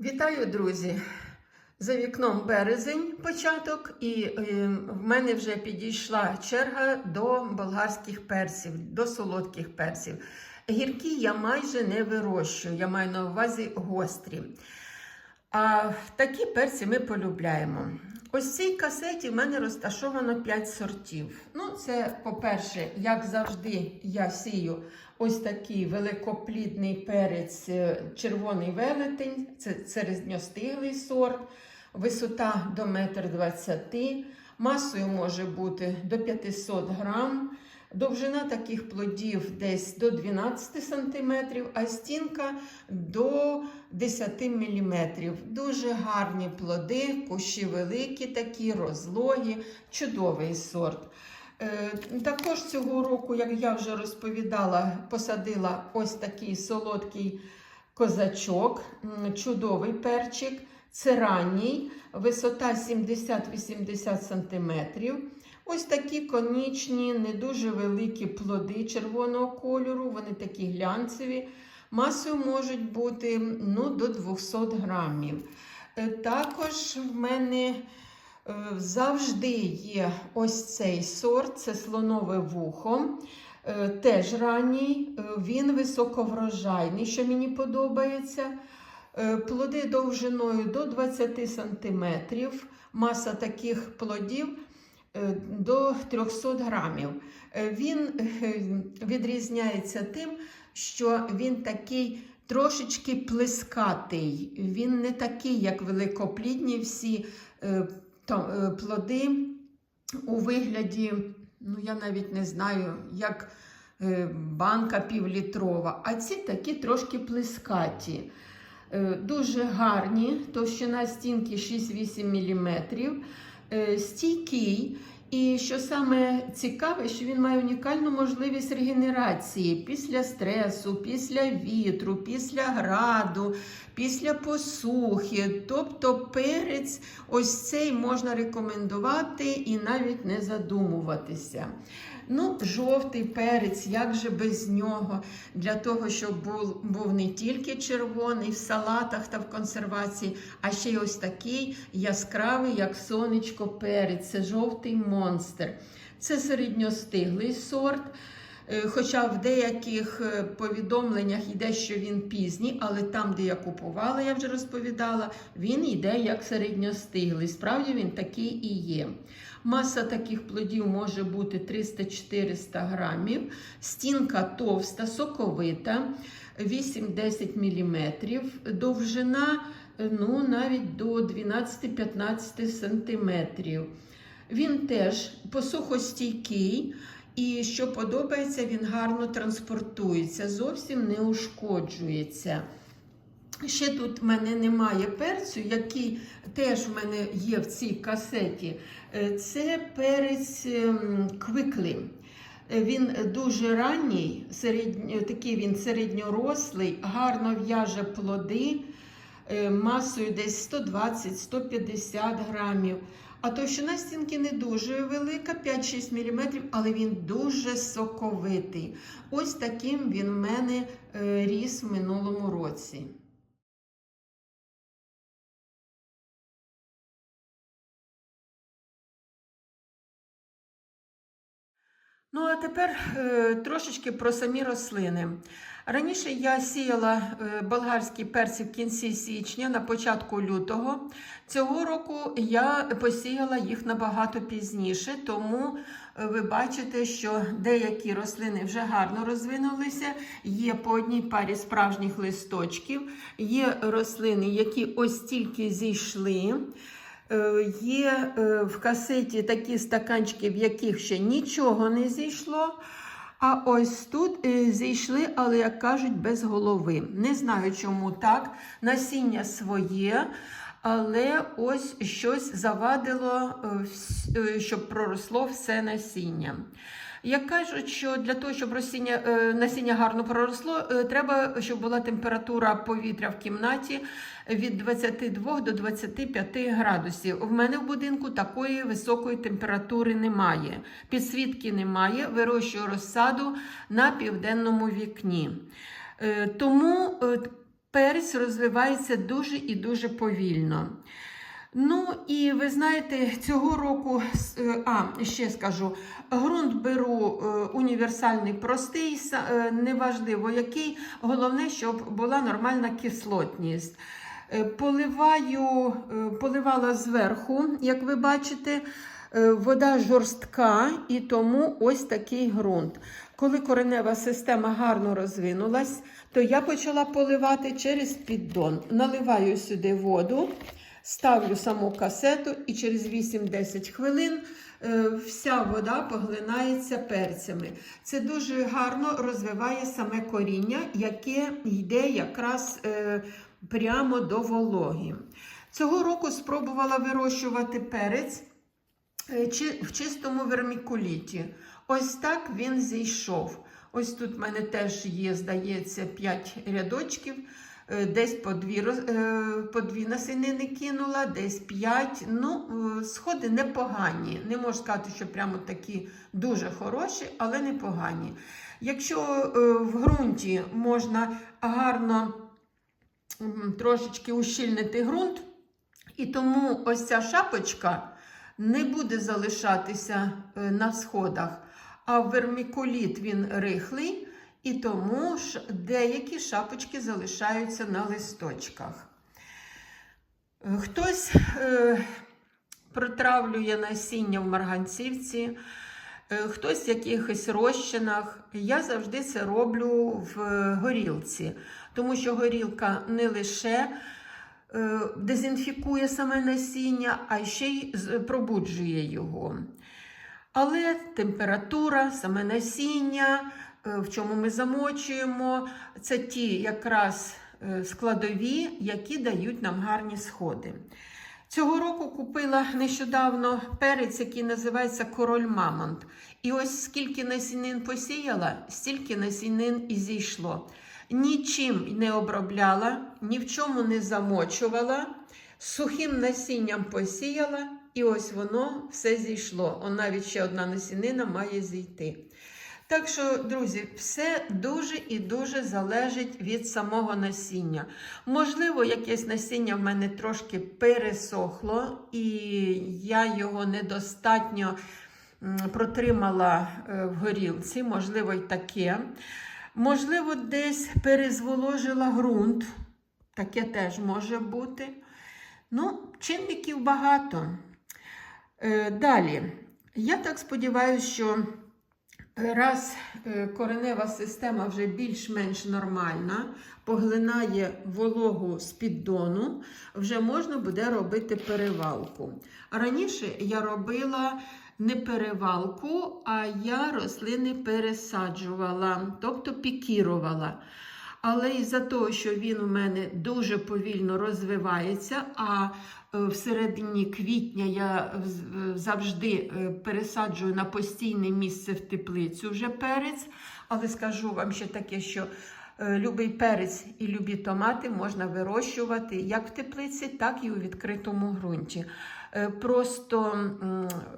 Вітаю, друзі! За вікном березень початок, і е, в мене вже підійшла черга до болгарських персів, до солодких персів. Гіркі я майже не вирощую, я маю на увазі гострі. А такі перці ми полюбляємо. Ось в цій касеті в мене розташовано 5 сортів. Ну, це, по-перше, як завжди, я сію ось такий великоплідний перець, е, червоний велетень, це середньостиглий сорт, висота до 1,20 м, масою може бути до 500 грам. Довжина таких плодів десь до 12 см, а стінка до 10 мм. Дуже гарні плоди, кущі великі, такі, розлогі, чудовий сорт. Е, Також цього року, як я вже розповідала, посадила ось такий солодкий козачок, чудовий перчик. Це ранній, висота 70-80 см. Ось такі конічні, не дуже великі плоди червоного кольору, вони такі глянцеві. Масою можуть бути ну, до 200 грамів. Е, Також в мене е, завжди є ось цей сорт, це слонове вухо. Е, Теж ранній, він високоврожайний, що мені подобається. Плоди довжиною до 20 см. Маса таких плодів до 300 грамів. Е, Він е, відрізняється тим, що він такий трошечки плескатий. Він не такий, як великоплідні всі е, е, плоди у вигляді, ну я навіть не знаю, як е, банка півлітрова, а ці такі трошки плескаті. Е, Дуже гарні, товщина стінки 6-8 мм, е, стійкий. І що саме цікаве, що він має унікальну можливість регенерації після стресу, після вітру, після граду, після посухи. Тобто перець ось цей можна рекомендувати і навіть не задумуватися. Ну, жовтий перець, як же без нього, для того, щоб був, був не тільки червоний в салатах та в консервації, а ще й ось такий яскравий, як сонечко перець. Це жовтий монстр. Це середньостиглий сорт. Е, Хоча в деяких е, повідомленнях йде, що він пізній, але там, де я купувала, я вже розповідала, він йде як середньостиглий. Справді він такий і є. Маса таких плодів може бути 300-400 грамів, стінка товста, соковита, 8-10 мм, довжина ну, навіть до 12-15 см. Він теж посухостійкий. І що подобається, він гарно транспортується, зовсім не ушкоджується. Ще тут в мене немає перцю, який теж в мене є в цій касеті. Е, Це перець ем, квиклий. Е, Він дуже ранній, середньо, такий він середньорослий, гарно в'яже плоди е, масою десь 120-150 грамів. А товщина стінки не дуже велика, 5-6 мм, але він дуже соковитий. Ось таким він в мене е, ріс в минулому році. Ну, а тепер е, трошечки про самі рослини. Раніше я сіяла е, болгарські перці в кінці січня, на початку лютого. Цього року я посіяла їх набагато пізніше, тому е, ви бачите, що деякі рослини вже гарно розвинулися. Є по одній парі справжніх листочків, є рослини, які ось тільки зійшли. Е, Є е, в касеті такі стаканчики, в яких ще нічого не зійшло. А ось тут е, зійшли, але, як кажуть, без голови. Не знаю, чому так. Насіння своє, але ось щось завадило, щоб проросло все насіння. Як кажуть, що для того, щоб насіння, насіння гарно проросло, е, треба, щоб була температура повітря в кімнаті від 22 до 25 градусів. В мене в будинку такої високої температури немає. Підсвітки немає, вирощую розсаду на південному вікні. Е, Тому е, перець розвивається дуже і дуже повільно. Ну, і ви знаєте, цього року, е, а, ще скажу, ґрунт беру е, універсальний, простий, е, неважливо який, головне, щоб була нормальна кислотність. Поливаю, поливала зверху, як ви бачите, вода жорстка і тому ось такий ґрунт. Коли коренева система гарно розвинулась, то я почала поливати через піддон. Наливаю сюди воду, ставлю саму касету і через 8-10 хвилин е, вся вода поглинається перцями. Це дуже гарно розвиває саме коріння, яке йде якраз е, прямо до вологи. Цього року спробувала вирощувати перець е, в чистому вермікуліті. Ось так він зійшов. Ось тут в мене теж є, здається, 5 рядочків. Е, Десь по дві, е, по дві насінини кинула, десь 5. Ну, е, сходи непогані. Не можу сказати, що прямо такі дуже хороші, але непогані. Якщо в ґрунті можна гарно трошечки ущільнити ґрунт, і тому ось ця шапочка не буде залишатися на сходах, а вермікуліт він рихлий, і тому ж деякі шапочки залишаються на листочках. Хтось е, протравлює насіння в марганцівці, е, хтось в якихось розчинах. Я завжди це роблю в горілці, тому що горілка не лише е, дезінфікує саме насіння, а ще й пробуджує його. Але температура, саме насіння, в чому ми замочуємо, це ті якраз е, складові, які дають нам гарні сходи. Цього року купила нещодавно перець, який називається король Мамонт. І ось скільки насінин посіяла, стільки насінин і зійшло. Нічим не обробляла, ні в чому не замочувала, сухим насінням посіяла, і ось воно все зійшло. Он навіть ще одна насінина має зійти. Так що, друзі, все дуже і дуже залежить від самого насіння. Можливо, якесь насіння в мене трошки пересохло, і я його недостатньо протримала е, в горілці, можливо, й таке. Можливо, десь перезволожила ґрунт. Таке теж може бути. Ну, чинників багато. Е, Далі. Я так сподіваюся, що раз е, коренева система вже більш-менш нормальна, поглинає вологу з піддону, вже можна буде робити перевалку. Раніше я робила не перевалку, а я рослини пересаджувала, тобто пікірувала. Але із-за того, що він у мене дуже повільно розвивається, а е, в середині квітня я завжди е, пересаджую на постійне місце в теплицю вже перець. Але скажу вам ще таке, що любий перець і любі томати можна вирощувати як в теплиці, так і у відкритому ґрунті. Е, Просто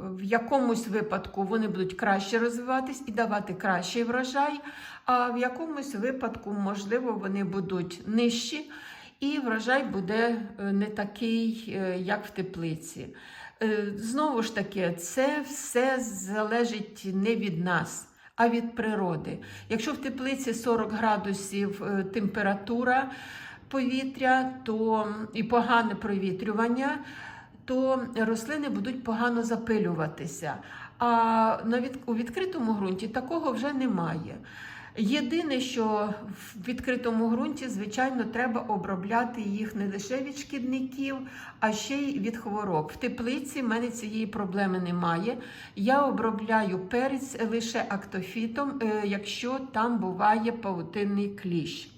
в якомусь випадку вони будуть краще розвиватись і давати кращий врожай, а в якомусь випадку, можливо, вони будуть нижчі, і врожай буде е, не такий, е, як в теплиці. Е, Знову ж таки, це все залежить не від нас. А від природи. Якщо в теплиці 40 градусів е, температура повітря, то і погане провітрювання, то рослини будуть погано запилюватися. А на у відкритому ґрунті такого вже немає. Єдине, що в відкритому ґрунті, звичайно, треба обробляти їх не лише від шкідників, а ще й від хвороб. В теплиці в мене цієї проблеми немає. Я обробляю перець лише актофітом, е, якщо там буває павутинний кліщ.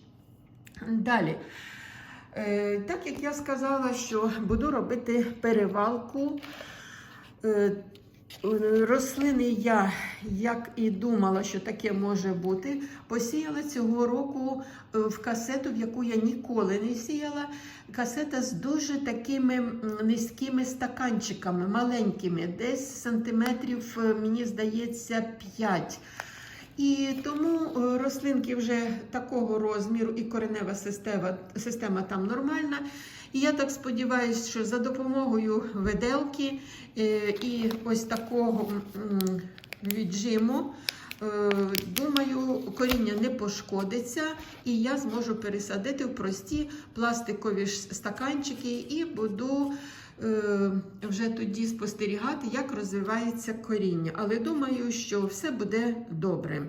Далі. Е, Так як я сказала, що буду робити перевалку. Рослини я, як і думала, що таке може бути, посіяла цього року е, в касету, в яку я ніколи не сіяла. Касета з дуже такими низькими стаканчиками, маленькими, десь сантиметрів, е, мені здається, 5. І тому е, рослинки вже такого розміру і коренева система, система там нормальна. І я так сподіваюся, що за допомогою виделки е, і ось такого віджиму, е, думаю, коріння не пошкодиться, і я зможу пересадити в прості пластикові стаканчики і буду вже тоді спостерігати, як розвивається коріння. Але думаю, що все буде добре.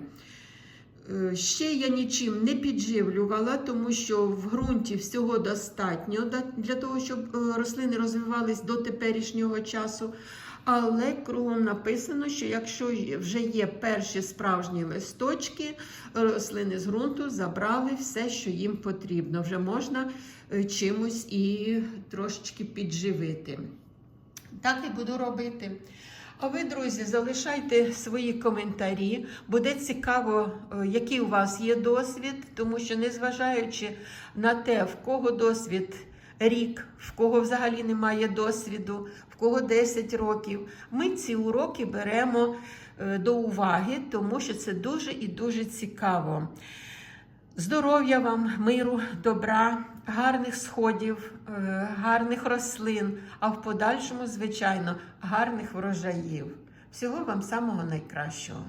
Е, Ще я нічим не підживлювала, тому що в ґрунті всього достатньо для того, щоб е, рослини розвивались до теперішнього часу. Але кругом написано, що якщо вже є перші справжні листочки, рослини з ґрунту забрали все, що їм потрібно. Вже можна е, чимось і трошечки підживити. Так і буду робити. А ви, друзі, залишайте свої коментарі. Буде цікаво, е, який у вас є досвід, тому що, незважаючи на те, в кого досвід рік, в кого взагалі немає досвіду, в кого 10 років, ми ці уроки беремо е, до уваги, тому що це дуже і дуже цікаво. Здоров'я вам, миру, добра, гарних сходів, е, гарних рослин, а в подальшому, звичайно, гарних врожаїв. Всього вам самого найкращого.